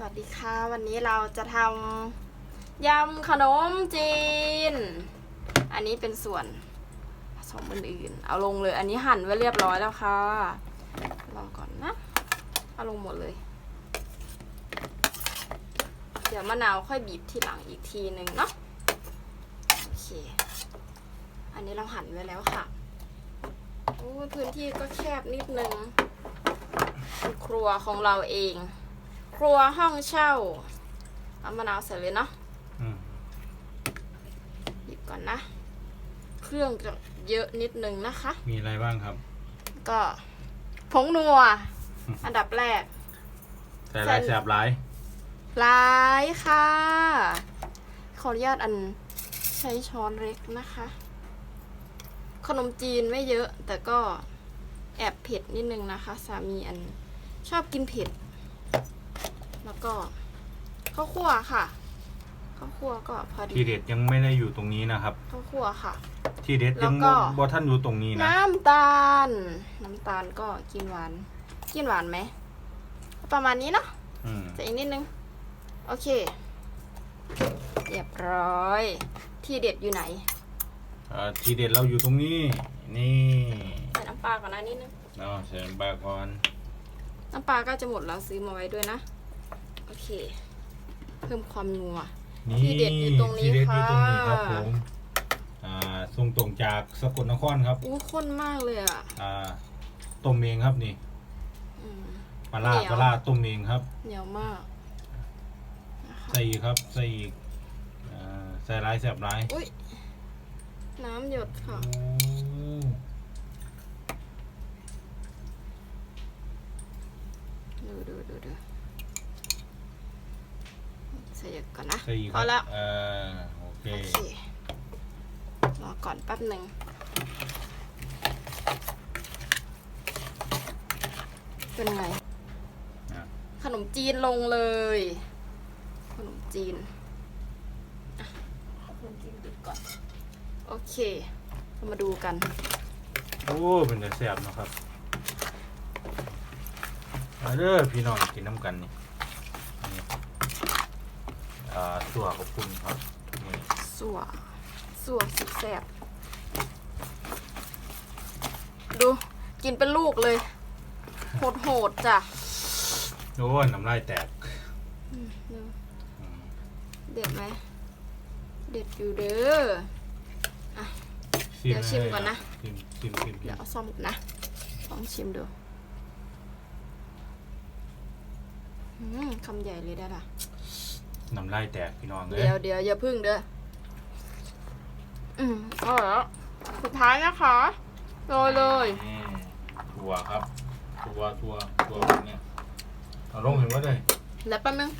สวัสดีค่ะ วันนี้เราจะทำยำขนมจีน อันนี้เป็นส่วนผสมอื่นๆเอาลงเลย อันนี้หั่นไว้เรียบร้อยแล้วค่ะลองก่อนนะ เอาลงหมดเลย เดี๋ยวมะนาวค่อยบีบทีหลังอีกทีหนึ่งเนาะโอเค อันนี้เราหั่นไว้แล้วค่ะโอ้พื้นที่ก็แคบนิดนึงครัวของเราเอง ครัวห้องเช่าเอามะนาวใส่เลยเนาะอืมหยิบก่อนนะ เครื่องจะเยอะนิดนึงนะคะ มีอะไรบ้างครับ ก็ผงนัว อันดับแรก ใส่ลายแสบหลายร้ายค่ะ ขออนุญาตอันใช้ช้อนเล็กนะคะ ขนมจีนไม่เยอะ แต่ก็แอบเผ็ดนิดนึงนะคะ สามีอันชอบกินเผ็ด แล้วก็ข้าวคั่วค่ะข้าวคั่วก็พอดีที่เด็ดยังไม่ได้อยู่ตรงนี้นะครับข้าวคั่วค่ะ ที่เด็ดแล้ยัวงก็บ่ท่านอยู่ตรงนี้นะ น้ำตาล น้ำตาลก็กินหวาน กินหวานไหม ประมาณนี้เนาะอืมจะอีกนิดนึง โอเค เรียบร้อย ที่เด็ดอยู่ไหน เอ่อที่เด็ดเราอยู่ตรงนี้ นี่ใส่น้ำปลาก่อนนะนิดนึง เนาะใส่น้ำปลาก่อน น้ำปลาก็จะหมดแล้วซื้อมาไว้ด้วยนะโอ เคเพิ่มความนัว นี่ที่เด็ดอยู่ตรงนี้ที่เด็ดอยู่ตรงนี้ค่ะครับผมอ่าส่งตรงจากสกลนครครับอู้ข้นมากเลยอะอ่าต้มเองครับนี่อืม ปลาล่าเหนียว ปลาล่าต้มเองครับ เหนียวมากนะคะใส่อีกครับใส่อีกอ่าใส่ลายแสบลายอุ้ยน้ำหยดค่ะ โอ้ดูดูดูดู ใส่เยอะก่อนนะใส่อีกพคอรับแล้วเออโอเคโอเครอก่อนแป๊บหนึ่งเป็นไงอะขนมจีนลงเลย ขนมจีนอะขนมจีนปิดก่อน โอเค เรามาดูกัน โอ้ เป็นแต่แซ่บเนาะครับมาเด้อพี่น้องกินน้ำกันนี่นี่ อ่าตัวขอบคุณครับนี่สัวสัวสุดแซ่บดู กินเป็นลูกเลย โหดโหดๆจ้ะโอ้ยน้ำลายแตกอืมดูอืมเด็ดไหม เด็ดอยู่เด้อ เดี๋ยวชิมก่อนนะ ชิมชิมชิมชิเดี๋ยวมเอาซ่อมก่อนนะลองชิมดูอืมคำใหญ่เลยได้ล่ะ น้ำลายแตกพี่น้องเอ้เดี๋ยยวเดี๋ยวอย่าพึ่งเด้อ อืมเอาแล้วสุดท้ายนะคะโรยเลยนี่ถั่วครับถั่วถั่วถั่วเนี่ยเอาลงเห็นว่าเลยแล้วแป๊บนึง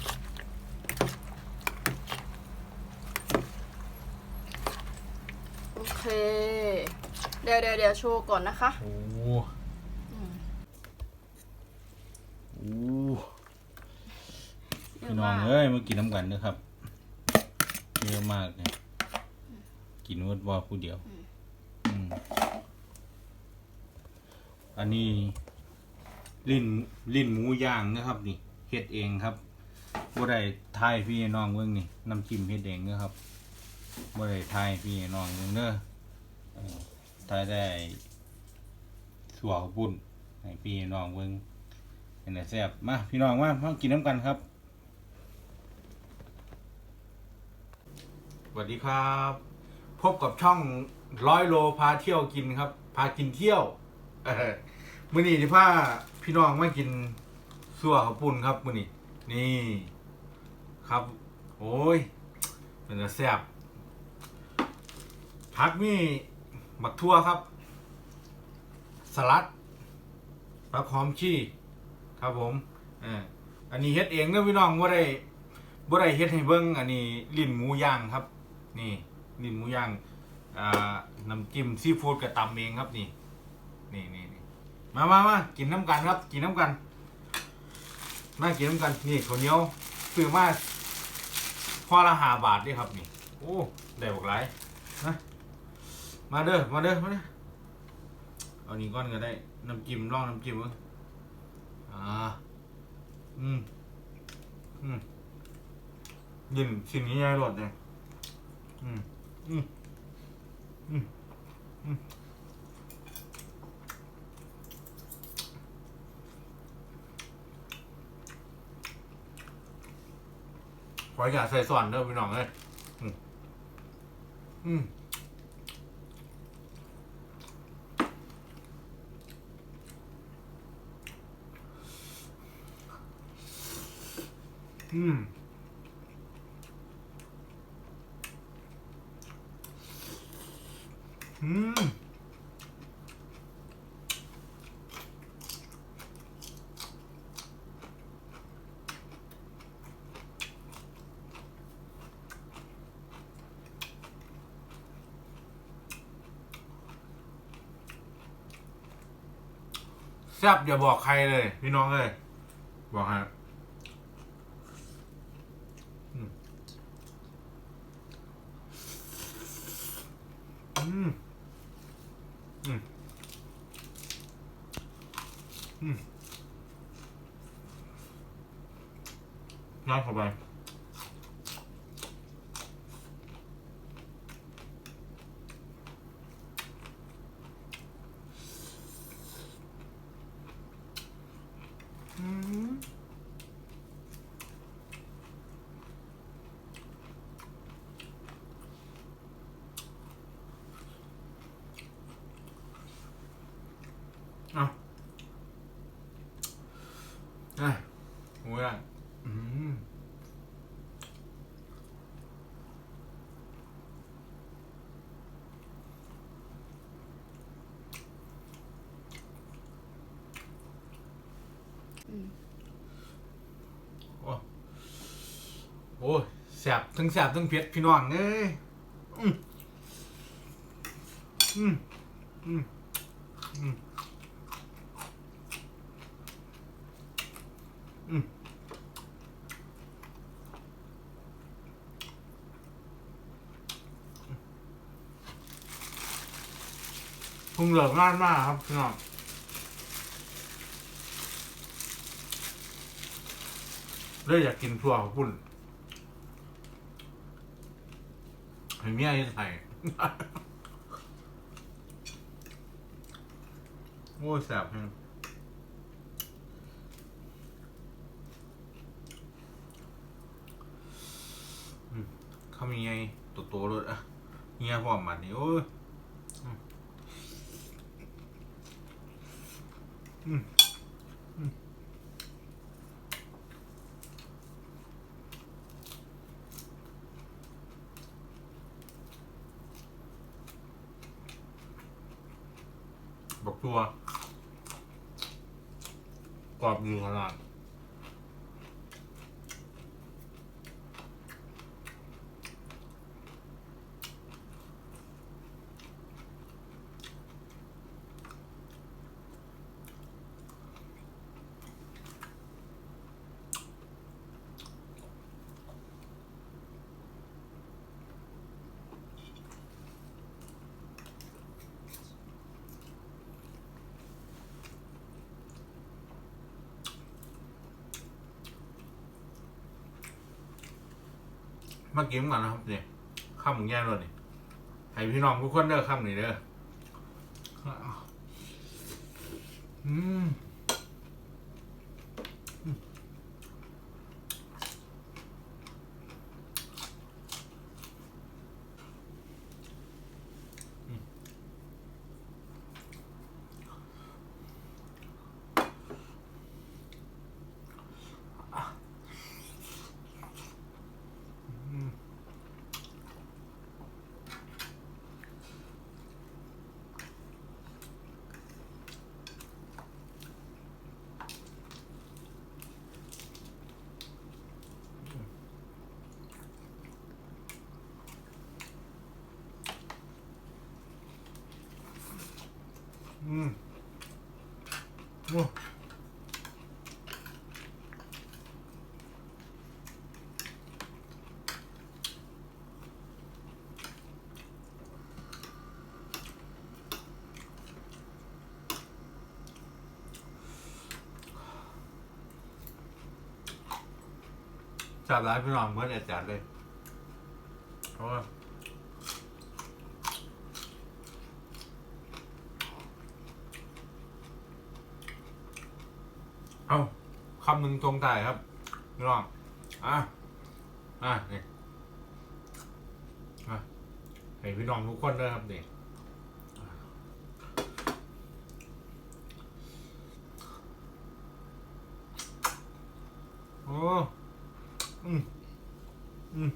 โอเค เดี๋ยวเดี๋ยวเดี๋ยวโชว์ก่อนนะคะ โอ้อืม โอ้ เย พี่ อะ น้องมากเอ้ยมากินน้ำกันเด้อครับเยอะมากเนี่ยกินวดว่าผู้เดียวอืมอันนี้ลิ้นลิ้นหมูย่างนะครับ นี่เฮ็ดเองครับบ่ได้ทายพี่น้องเบิ่งนี่น้ำจิ้มเฮ็ดเองเด้อครับบ่ได้ทายพี่น้องเบิ่งเด้อเออทายได้สัวข้าวปุ้นให้พี่น้องเบิ่งเป็นแต่แซ่บมาพี่น้องมามากินน้ำกันครับ วัสดีครับ พบกับช่องร้อยโลพาเที่ยวกินครับ พากินเที่ยวเมื้อนี้ที่พาพี่น้องมากินสั่วข้าวปุ้นครับมื้อนี้นี่ครับ โอ้ยเป็นจะแซ่บผักมีบักทั่วครับ สลัดผักหอมชี่ครับผมอออันนี้เฮ็ดเองเด้อพี่น้องบ่าได้บ่ได้เฮ็ดให้เบิ่งอันนี้ลิ้นหมูย่างครับ นี่ลิ้นหมูย่างอ่าน้ำจิ้มซีฟู้ดกับตำเองครับนี่ นี่นี่นมามามากินน้ำกันครับ กินน้ำกันมากินน้ำกัน นี่ข้าวเหนียวซื้อมาพอละหาบาทด้วยครับนี่ โอ้ได้บอกหลายนะมาเด้อมาเด้อมาเด้อเอานี่ก้อนก็ได้น้ำจิ้มลองน้ำจิ้มเบิ่งอ่าอืมอืมยินสิ่งนี้ยายรถเนี่ย อืมอืมอืมอืมขออย่าใส่ส่วนเด้อพี่น้องเอ้ยอืมอืมอืม อืมแซ่บอย่าบอกใครเลย พี่น้องเลย บอกฮะอืม อืม อืม น้ำเข้าไปอืมเอาเอ้ยโอ้ยอะอืมโอ้ โอ้ยแสบทั้งแสบทั้งเผ็ดพี่น้องเอ้ยอืมอืมอืมอืมอืมพุงเหลืองานมากครับพี่น้องเลยอยากกินทั่วของคุณ ให้เมียให้ใส่โอ้แสบแฮงเขามีไงตัวโตเลยอะเงียพร้อมมันนี่โอ้ยอืมอืมอืม บอกตัวกรอบดีขนาด มากินกันนะครับเนี่ยข้าวหมูแย่เลยนี่ให้พี่น้องทุกคนเด้อข้ามนี่เด้ออืม อืมโอ้จับร้ายพี่น้องเมื่อเด็ดจัดเลยเพราะว่า เอาคำหนึ่งตรงใจครับพี่น้องอะอะนี่อะให้พี่น้องทุกคนด้วยครับนี่โอ้อืมอืม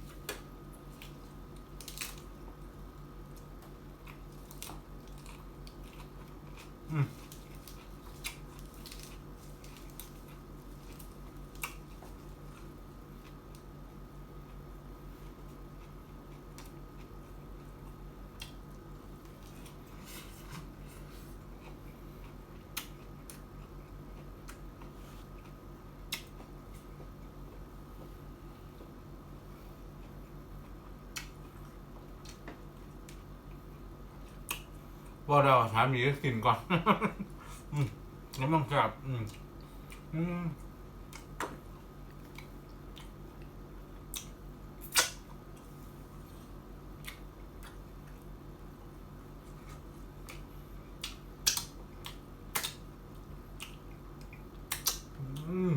ว่เราถามหมีกินก่อน อืมแล้วมันกลับอืมอืมอืม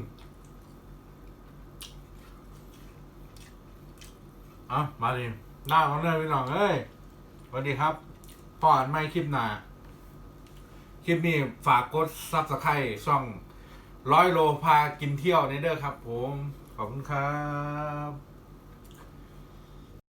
อะมาดิหน้าของเรื่องพี่น้องเอ้ยสวัสดีครับ พออ่านไม่คลิปหนาคลิปนี้ฝากกดซับสไครต์ช่องร้อยโลพากินเที่ยวในเด้อครับ ผม ขอบคุณครับ